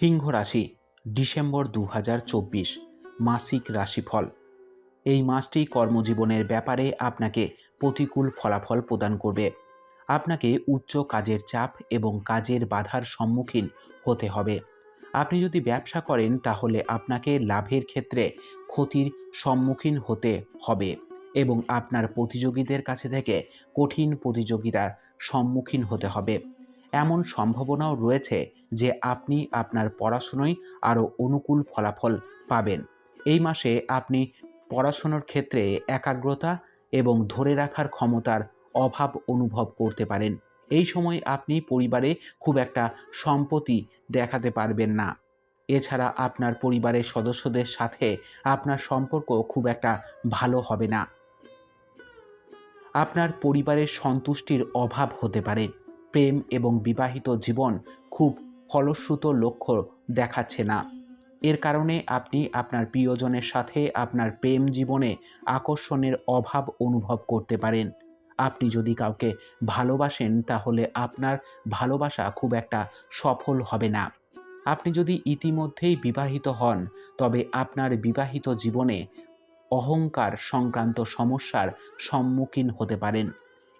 সিংহ রাশি, ডিসেম্বর দু হাজার চব্বিশ, মাসিক রাশিফল। এই মাসটি কর্মজীবনের ব্যাপারে আপনাকে প্রতিকূল ফলাফল প্রদান করবে। আপনাকে উচ্চ কাজের চাপ এবং কাজের বাধার সম্মুখীন হতে হবে। আপনি যদি ব্যবসা করেন, তাহলে আপনাকে লাভের ক্ষেত্রে ক্ষতির সম্মুখীন হতে হবে এবং আপনার প্রতিযোগীদের কাছে থেকে কঠিন প্রতিযোগিতার সম্মুখীন হতে হবে। এমন সম্ভাবনাও রয়েছে যে আপনি আপনার পড়াশুনোয় আরও অনুকূল ফলাফল পাবেন। এই মাসে আপনি পড়াশোনার ক্ষেত্রে একাগ্রতা এবং ধরে রাখার ক্ষমতার অভাব অনুভব করতে পারেন। এই সময় আপনি পরিবারে খুব একটা সম্পত্তি দেখাতে পারবেন না। এছাড়া আপনার পরিবারের সদস্যদের সাথে আপনার সম্পর্ক খুব একটা ভালো হবে না। আপনার পরিবারের সন্তুষ্টির অভাব হতে পারে। প্রেম এবং বিবাহিত জীবন খুব ফলশ্রুত লক্ষ্য দেখাচ্ছে না। এর কারণে আপনি আপনার প্রিয়জনের সাথে আপনার প্রেম জীবনে আকর্ষণের অভাব অনুভব করতে পারেন। আপনি যদি কাউকে ভালোবাসেন, তাহলে আপনার ভালোবাসা খুব একটা সফল হবে না। আপনি যদি ইতিমধ্যেই বিবাহিত হন, তবে আপনার বিবাহিত জীবনে অহংকার সংক্রান্ত সমস্যার সম্মুখীন হতে পারেন।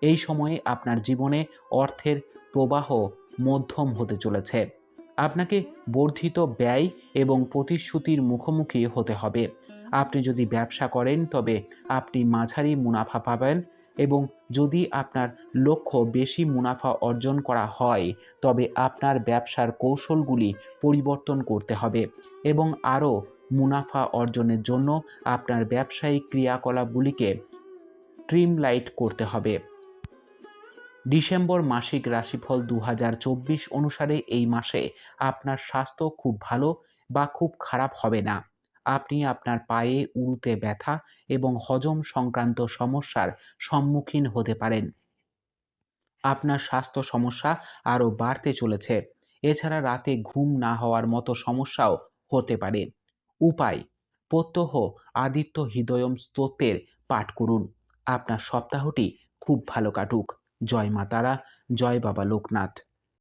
এই সময়ে আপনার জীবনে অর্থের প্রবাহ মধ্যম হতে চলেছে। আপনাকে বর্ধিত ব্যয় এবং প্রতিশ্রুতির মুখোমুখি হতে হবে। আপনি যদি ব্যবসা করেন, তবে আপনি মাঝারি মুনাফা পাবেন এবং যদি আপনার লক্ষ্য বেশি মুনাফা অর্জন করা হয়, তবে আপনার ব্যবসার কৌশলগুলি পরিবর্তন করতে হবে এবং আরও মুনাফা অর্জনের জন্য আপনার ব্যবসায়িক ক্রিয়াকলাপগুলিকে ট্রিমলাইট করতে হবে। ডিসেম্বর মাসিক রাশিফল দু হাজার চব্বিশ অনুসারে এই মাসে আপনার স্বাস্থ্য খুব ভালো বা খুব খারাপ হবে না। আপনি আপনার পায়ে উড়ুতে ব্যথা এবং হজম সংক্রান্ত সমস্যার সম্মুখীন হতে পারেন। আপনার স্বাস্থ্য সমস্যা আরও বাড়তে চলেছে। এছাড়া রাতে ঘুম না হওয়ার মতো সমস্যাও হতে পারে। উপায়, প্রত্যহ আদিত্য হৃদয়ম স্তোত্রের পাঠ করুন। আপনার সপ্তাহটি খুব ভালো কাটুক। জয় মা তারা জয় বাবা লোকনাথ।